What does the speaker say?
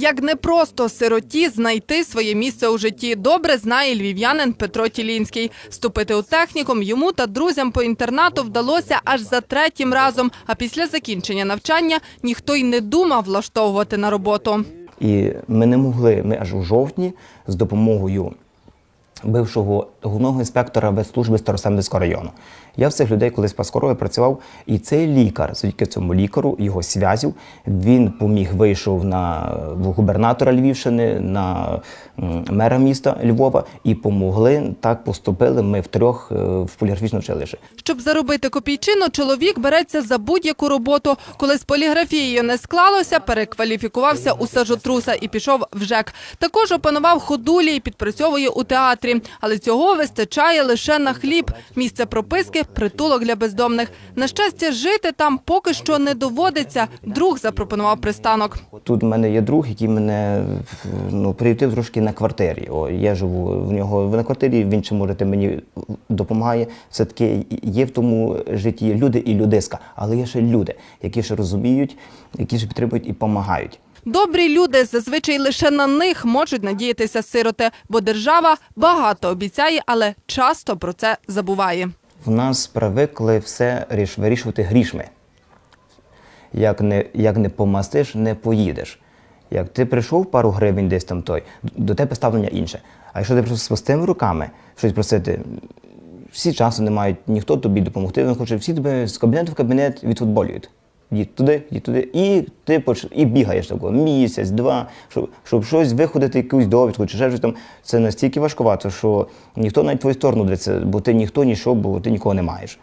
Як непросто сироті знайти своє місце у житті, добре знає львів'янин Петро Тілінський. Вступити у технікум йому та друзям по інтернату вдалося аж за третім разом. А після закінчення навчання ніхто й не думав влаштовувати на роботу. І ми не могли, ми аж у жовтні з допомогою бившого головного інспектора Ветслужби Старосемницького району. Я в цих людей колись паскорові працював, і цей лікар, завдяки цьому лікару, його зв'язів, він поміг вийшов на губернатора Львівщини, на мера міста Львова і помогли. Так поступили ми втрьох е, в поліграфічне училище. Щоб заробити копійчину, чоловік береться за будь-яку роботу. Коли з поліграфією не склалося, перекваліфікувався у сажотруса і пішов в ЖЕК. Також опанував ходулі і підпрацьовує у театрі. Але цього вистачає лише на хліб. Місце прописки – притулок для бездомних. На щастя, жити там поки що не доводиться. Друг запропонував пристанок. Тут в мене є друг, який мене ну, приютив трошки на квартирі. О, я живу в нього на квартирі, він чи можете мені допомагає. Все-таки є в тому житті люди і людиська, але є ще люди, які ще розуміють, які ще підтримують і допомагають. Добрі люди зазвичай лише на них можуть надіятися сироти, бо держава багато обіцяє, але часто про це забуває. В нас привикли все вирішувати грішми. Як не, як не помастиш, не поїдеш. Як ти прийшов пару гривень десь там той, до тебе ставлення інше. А якщо ти прийшов з пустими руками щось просити, всі часу не мають, ніхто тобі допомогти не хоче, всі тебе з кабінету в кабінет відфутболюють. Йдіть туди, йдіть туди, і ти поч... і бігаєш такого місяць, два, щоб, щоб щось виходити, якусь довідку чи ще там. Це настільки важкувато, що ніхто навіть твою сторону дивиться, бо ти ніхто нічого, бо ти нікого не маєш.